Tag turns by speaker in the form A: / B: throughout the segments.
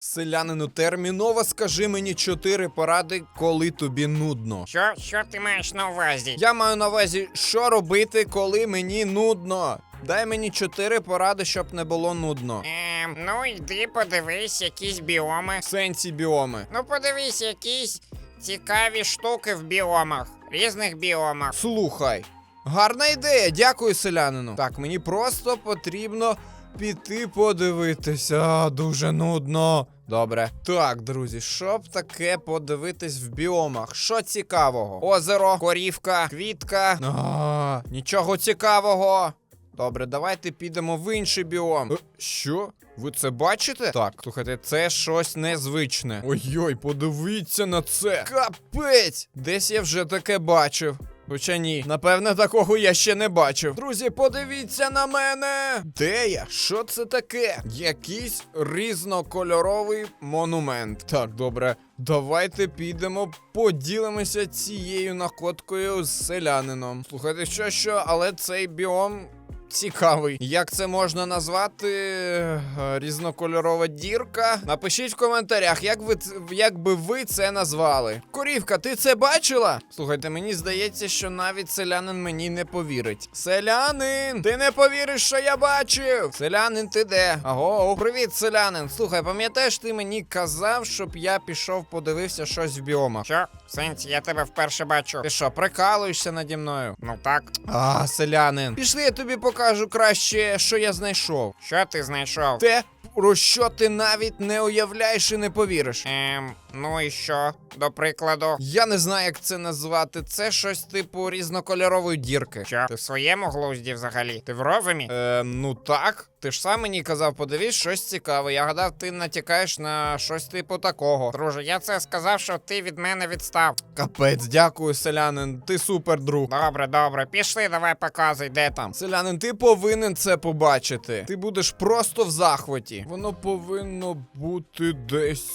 A: Селянину, терміново скажи мені чотири поради, коли тобі нудно.
B: Що, що ти маєш на увазі?
A: Я маю на увазі, що робити, коли мені нудно. Дай мені чотири поради, щоб не було нудно.
B: Ем, ну йди подивись якісь біоми.
A: Сенсі біоми.
B: Ну подивись якісь цікаві штуки в біомах. Різних біомах.
A: Слухай, гарна ідея, дякую селянину. Так, мені просто потрібно піти подивитися. Дуже нудно. Добре. Так, друзі, щоб таке подивитись в біомах. Що цікавого? Озеро, корівка, квітка. А, нічого цікавого. Добре, давайте підемо в інший біом. Е, Що? Ви це бачите? Так, слухайте, це щось незвичне. Ой-ой, подивіться на це. Капець! Десь я вже таке бачив. Хоча ні, напевне, такого я ще не бачив. Друзі, подивіться на мене. Де я? Що це таке? Якийсь різнокольоровий монумент. Так, добре, давайте підемо, поділимося цією находкою з селянином. Слухайте, що що, але цей біом. Цікавий. Як це можна назвати? Е, Різнокольорова дірка? Напишіть в коментарях, як ви як би ви це назвали. Корівка, ти це бачила? Слухайте, мені здається, що навіть селянин мені не повірить. Селянин, ти не повіриш, що я бачив. Селянин, ти де? Аго, привіт, селянин. Слухай, пам'ятаєш, ти мені казав, щоб я пішов подивився щось в біомах.
B: Що? Сенсі, я тебе вперше бачу.
A: Ти що, прикалуєшся наді мною?
B: Ну так.
A: А, селянин. Пішли, я тобі покажу краще, що я знайшов.
B: Що ти знайшов?
A: Те, про що ти навіть не уявляєш і не повіриш.
B: Ем, ну і що? До прикладу.
A: Я не знаю, як це назвати. Це щось типу різнокольорової дірки.
B: Що? Ти в своєму глузді взагалі? Ти в розумі?
A: Е, ну так. Ти ж сам мені казав, подивись щось цікаве. Я гадав, ти натякаєш на щось типу такого.
B: Друже, я це сказав, що ти від мене відстав.
A: Капець, дякую, селянин. Ти супер друг.
B: Добре, добре, пішли, давай показуй, де там.
A: Селянин, ти повинен це побачити. Ти будеш просто в захваті. Воно повинно бути десь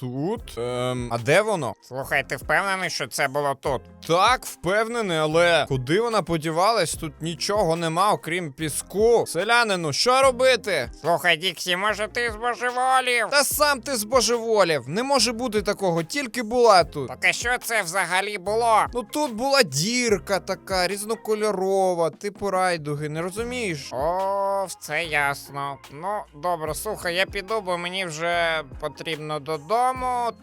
A: тут. Ем, а де воно?
B: Слухай, ти впевнений, що це було тут?
A: Так, впевнений, але куди вона подівалась? Тут нічого нема, окрім піску. Селянину, що робити?
B: Слухай, Діксі, може ти збожеволів?
A: Та сам ти збожеволів. Не може бути такого, тільки була тут.
B: Так а що це взагалі було?
A: Ну тут була дірка така, різнокольорова, типу райдуги, не розумієш?
B: О, все ясно. Ну, добре, слухай, я піду, бо мені вже потрібно додому.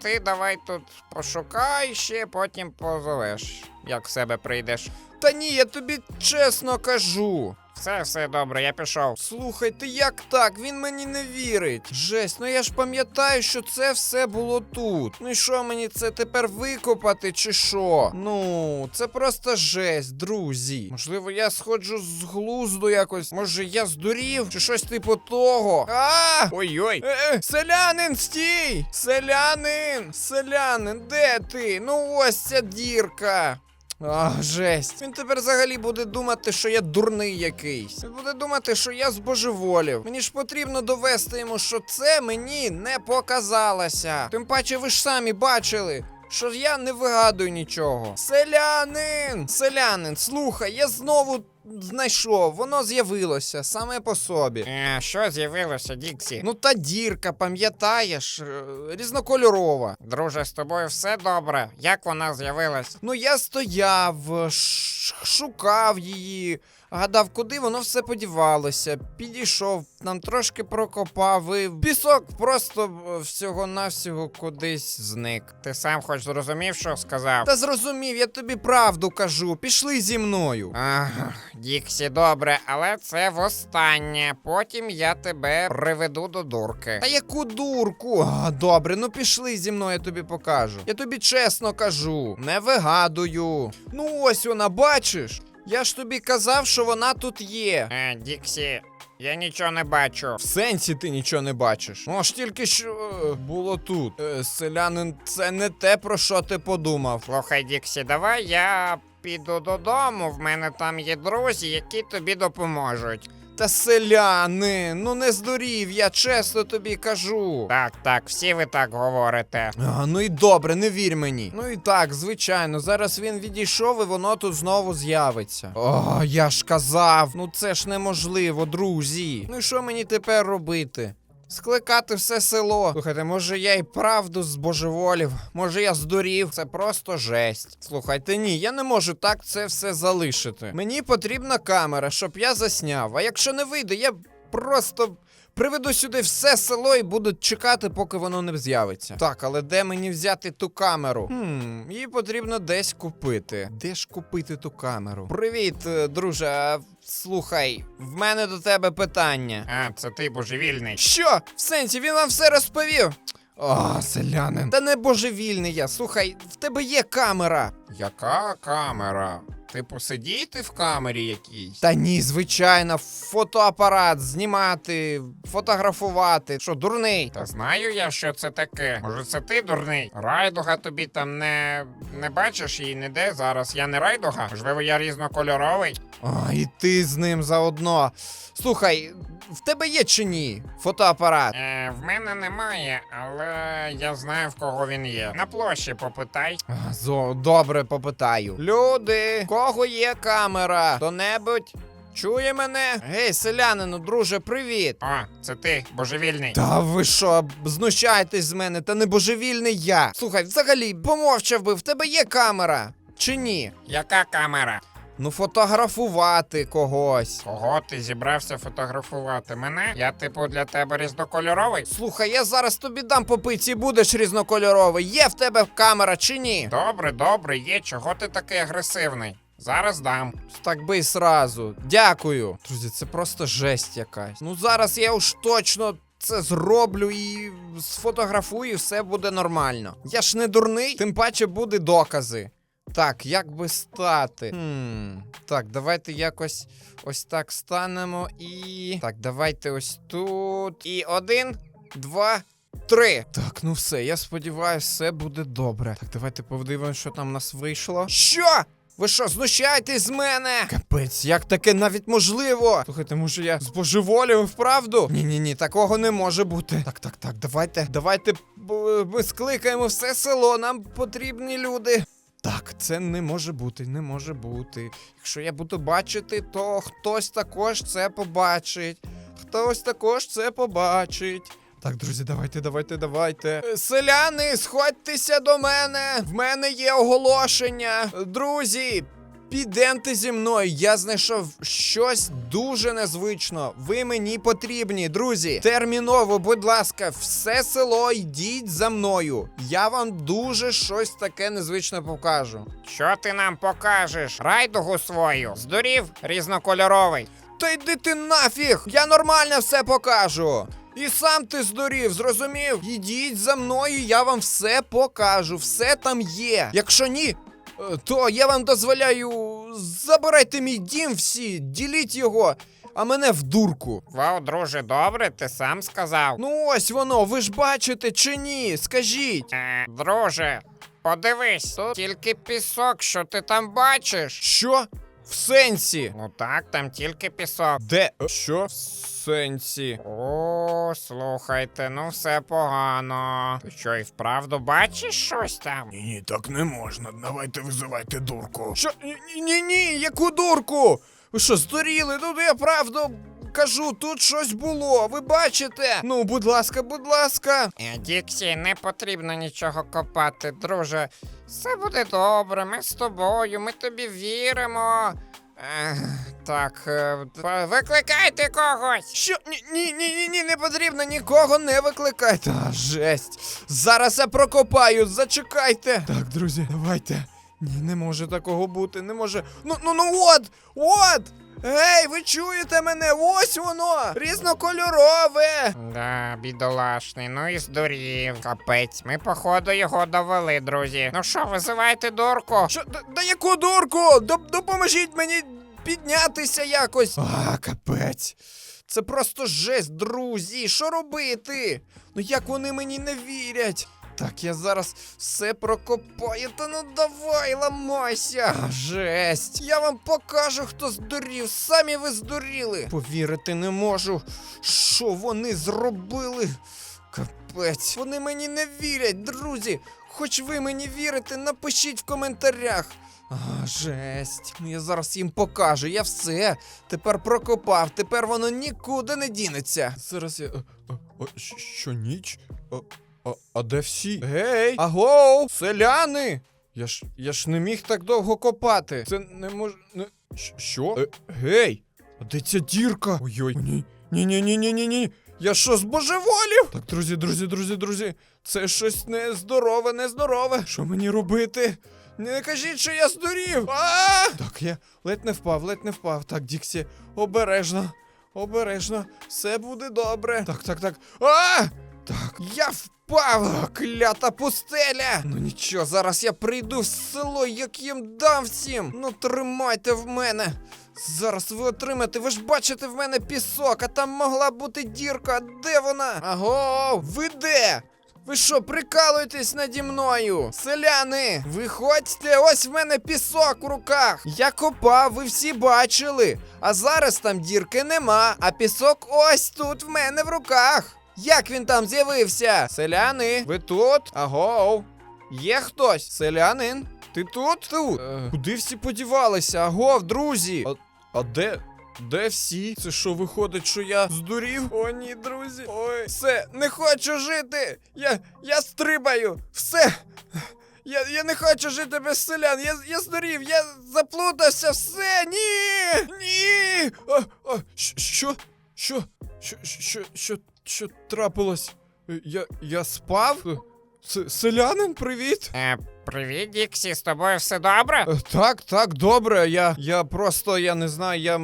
B: Ти давай тут пошукай ще, потім позовеш, як в себе прийдеш.
A: Та ні, я тобі чесно кажу.
B: Все, все добре, я пішов.
A: Слухай, ти як так? Він мені не вірить. Жесть, ну я ж пам'ятаю, що це все було тут. Ну і що мені це тепер викопати, чи що? Ну, це просто жесть, друзі. Можливо, я сходжу з глузду якось. Може, я здурів, чи щось типу того. А!
B: Ой-ой.
A: Е, е, селянин, стій! Селянин! Селянин, де ти? Ну ось ця дірка. А, жесть. Він тепер взагалі буде думати, що я дурний якийсь. Він буде думати, що я збожеволів. Мені ж потрібно довести йому, що це мені не показалося. Тим паче, ви ж самі бачили. Що я не вигадую нічого. Селянин! Селянин, слухай, я знову знайшов, воно з'явилося саме по собі.
B: Е, що з'явилося, Діксі?
A: Ну та дірка, пам'ятаєш, е, різнокольорова.
B: Друже, з тобою все добре. Як вона з'явилась?
A: Ну я стояв, е, шукав її, гадав, куди воно все подівалося. Підійшов, нам трошки прокопав і пісок просто е, всього-навсього кудись зник.
B: Ти сам хоч зрозумів, що сказав?
A: Та зрозумів, я тобі правду кажу, пішли зі мною.
B: Ага, Діксі, добре, але це востаннє. Потім я тебе приведу до дурки.
A: Та яку дурку? А, добре, ну пішли зі мною, я тобі покажу. Я тобі чесно кажу, не вигадую. Ну ось вона, бачиш? Я ж тобі казав, що вона тут є.
B: Е, Діксі, я нічого не бачу.
A: В сенсі ти нічого не бачиш. Ну ж тільки що е, було тут. Е, селянин, це не те, про що ти подумав.
B: Слухай, Діксі, давай я піду додому. В мене там є друзі, які тобі допоможуть.
A: Та селяни, ну не здурів, я чесно тобі кажу.
B: Так, так, всі ви так говорите.
A: А, ну і добре, не вір мені. Ну і так, звичайно, зараз він відійшов і воно тут знову з'явиться. О, я ж казав, ну це ж неможливо, друзі. Ну і що мені тепер робити? Скликати все село. Слухайте, може я і правду збожеволів, може я здурів. Це просто жесть. Слухайте, ні, я не можу так це все залишити. Мені потрібна камера, щоб я засняв. А якщо не вийде, я просто. Приведу сюди все село і буду чекати, поки воно не з'явиться. Так, але де мені взяти ту камеру? Хм, її потрібно десь купити. Де ж купити ту камеру? Привіт, е, друже. Слухай, в мене до тебе питання.
B: А, це ти божевільний.
A: Що? В сенсі, він вам все розповів? О, селянин. Та не божевільний я. Слухай, в тебе є камера.
B: Яка камера? Типу, сидіти в камері якійсь?
A: Та ні, звичайно, фотоапарат знімати, фотографувати. Що, дурний?
B: Та знаю я, що це таке. Може, це ти дурний? Райдуга тобі там не. не бачиш її ніде зараз. Я не райдуга. Можливо, я різнокольоровий.
A: А, і ти з ним заодно. Слухай, в тебе є чи ні? Фотоапарат.
B: Е, в мене немає, але я знаю в кого він є. На площі попитай.
A: А, Зо, добре, попитаю. Люди, в кого є камера? Хто-небудь? Чує мене? Гей, селянину, друже, привіт.
B: О, це ти, божевільний.
A: Та ви що, знущаєтесь з мене, та не божевільний я. Слухай, взагалі, помовчав би, в тебе є камера? Чи ні?
B: Яка камера?
A: Ну, фотографувати когось.
B: Кого ти зібрався фотографувати? Мене? Я, типу, для тебе різнокольоровий?
A: Слухай, я зараз тобі дам по пиці, будеш різнокольоровий. Є в тебе камера чи ні?
B: Добре, добре, є. Чого ти такий агресивний? Зараз дам.
A: Так би й сразу. Дякую. Друзі, це просто жесть якась. Ну зараз я уж точно це зроблю і сфотографую, все буде нормально. Я ж не дурний, тим паче буде докази. Так, як би стати? Хм, так, давайте якось ось так станемо і. Так, давайте ось тут. І один, два. Три. Так, ну все, я сподіваюся, все буде добре. Так, давайте подивимося, що там у нас вийшло. Що? Ви що, знущаєтесь з мене? Капець, як таке навіть можливо? Слухайте, може я збожеволів вправду? Ні, ні, ні, такого не може бути. Так, так, так, давайте, давайте б- ми скликаємо все село, нам потрібні люди. Це не може бути, не може бути. Якщо я буду бачити, то хтось також це побачить. Хтось також це побачить. Так, друзі, давайте, давайте, давайте. Селяни, сходьтеся до мене. В мене є оголошення. Друзі, підемте зі мною. Я знайшов щось дуже незвично. Ви мені потрібні, друзі. Терміново, будь ласка, все село йдіть за мною. Я вам дуже щось таке незвичне покажу.
B: Що ти нам покажеш? Райдугу свою. Здурів різнокольоровий.
A: Та йди ти нафіг! Я нормально все покажу. І сам ти здурів, зрозумів? Ідіть за мною, я вам все покажу, все там є. Якщо ні, то я вам дозволяю забирайте мій дім всі, діліть його, а мене в дурку.
B: Вау, друже, добре, ти сам сказав.
A: Ну ось воно, ви ж бачите чи ні? Скажіть.
B: Е, друже, подивись, тут тільки пісок, що ти там бачиш.
A: Що? В сенсі?
B: Ну так, там тільки пісок.
A: Де? Що? В сенсі?
B: О, слухайте, ну все погано. Ти що, і вправду бачиш щось там?
C: Ні, ні, так не можна. Давайте визивайте дурку.
A: Що? Ні, ні, ні, яку дурку? Ви що, здуріли? Ну я правду кажу, тут щось було. Ви бачите? Ну, будь ласка, будь ласка.
B: Е, Діксі, не потрібно нічого копати, друже. Все буде добре, ми з тобою, ми тобі віримо. Ех, так, е, викликайте когось.
A: Що? Ні, ні, ні, ні, ні, не потрібно нікого не викликайте. Та жесть. Зараз я прокопаю, зачекайте. Так, друзі, давайте. Ні, не може такого бути, не може. Ну, ну, ну от! От! Гей, ви чуєте мене? Ось воно! Різнокольорове!
B: Да, бідолашний, ну і здурів. Капець, ми походу його довели, друзі. Ну що, визивайте дурку?
A: Що, да, да яку дурку? Доп- допоможіть мені піднятися якось. А, капець. Це просто жесть, друзі. Що робити? Ну як вони мені не вірять? Так, я зараз все прокопаю, та ну давай, ламайся. Жесть. Я вам покажу, хто здурів. Самі ви здуріли. Повірити не можу, що вони зробили. Капець, вони мені не вірять, друзі. Хоч ви мені вірите, напишіть в коментарях. А, жесть. Ну я зараз їм покажу. Я все тепер прокопав, тепер воно нікуди не дінеться. Зараз я. о, о, О, що ніч? А, а, а де всі? Гей! Агоу! Селяни! Я ж я ж не міг так довго копати. Це не мож. Не... Що? Е, гей! А де ця дірка? Ой-ой-ні. Ні, ні, ні, ні, ні, ні. Я що, збожеволів? Так, друзі, друзі, друзі, друзі. Це щось нездорове, нездорове. Що мені робити? Не кажіть, що я здурів. А! Так, я ледь не впав, ледь не впав. Так, Діксі, обережно. Обережно, все буде добре. Так, так, так. А! Я впав! Клята пустеля! Ну нічого, зараз я прийду в село, як їм дам всім. Ну тримайте в мене. Зараз ви отримаєте, ви ж бачите в мене пісок, а там могла бути дірка. Де вона? Аго, ви де? Ви що, прикалуєтесь наді мною? Селяни, виходьте, ось в мене пісок у руках. Я копав, ви всі бачили. А зараз там дірки нема, а пісок ось тут в мене в руках. Як він там з'явився? Селяни, ви тут? Агоу. Є хтось? Селянин? Ти тут? Тут. куди всі подівалися? Агов, друзі. А, а де? Де всі? Це що виходить, що я здурів? О, ні, друзі. Ой, все, не хочу жити. Я. я стрибаю. Все. Я, я не хочу жити без селян. Я, я здурів, я заплутався, все. Ні! Ні! А, щ- що? Що? Що, що, що, що трапилось? Е, Я, я спав? Е, с- Селянин, привіт!
B: Е, привіт, Діксі, з тобою все добре?
A: Е, Так, так, добре. Я, я просто, я не знаю, я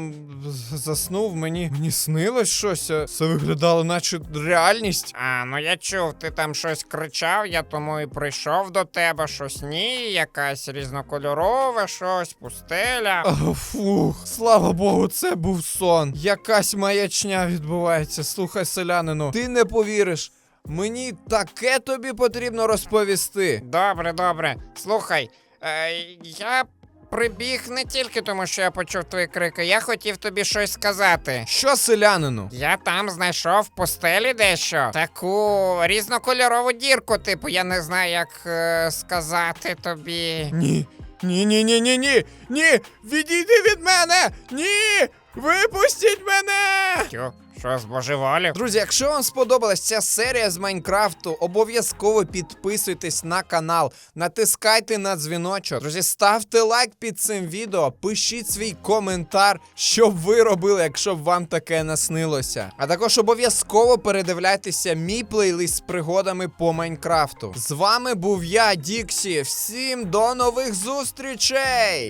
A: заснув, мені, мені снилось щось. е, Це виглядало, наче реальність.
B: А, ну я чув, ти там щось кричав, я тому і прийшов до тебе, щось ні, якась різнокольорове, щось, пустеля.
A: А, Фух, слава Богу, це був сон. Якась маячня відбувається. Слухай, селянину, ти не повіриш. Мені таке тобі потрібно розповісти.
B: Добре, добре. Слухай, е, я прибіг не тільки тому, що я почув твої крики, я хотів тобі щось сказати.
A: Що селянину?
B: Я там знайшов в пустелі дещо. Таку різнокольорову дірку, типу, я не знаю, як е, сказати тобі.
A: Ні. Ні, ні, ні, ні, ні. Ні! Відійди від мене! Ні! Випустіть мене!
B: Тю, що збожеволів?
A: Друзі, якщо вам сподобалась ця серія з Майнкрафту, обов'язково підписуйтесь на канал, натискайте на дзвіночок. Друзі, ставте лайк під цим відео, пишіть свій коментар, що ви робили, якщо б вам таке наснилося. А також обов'язково передивляйтеся мій плейлист з пригодами по Майнкрафту. З вами був я, Діксі. Всім до нових зустрічей!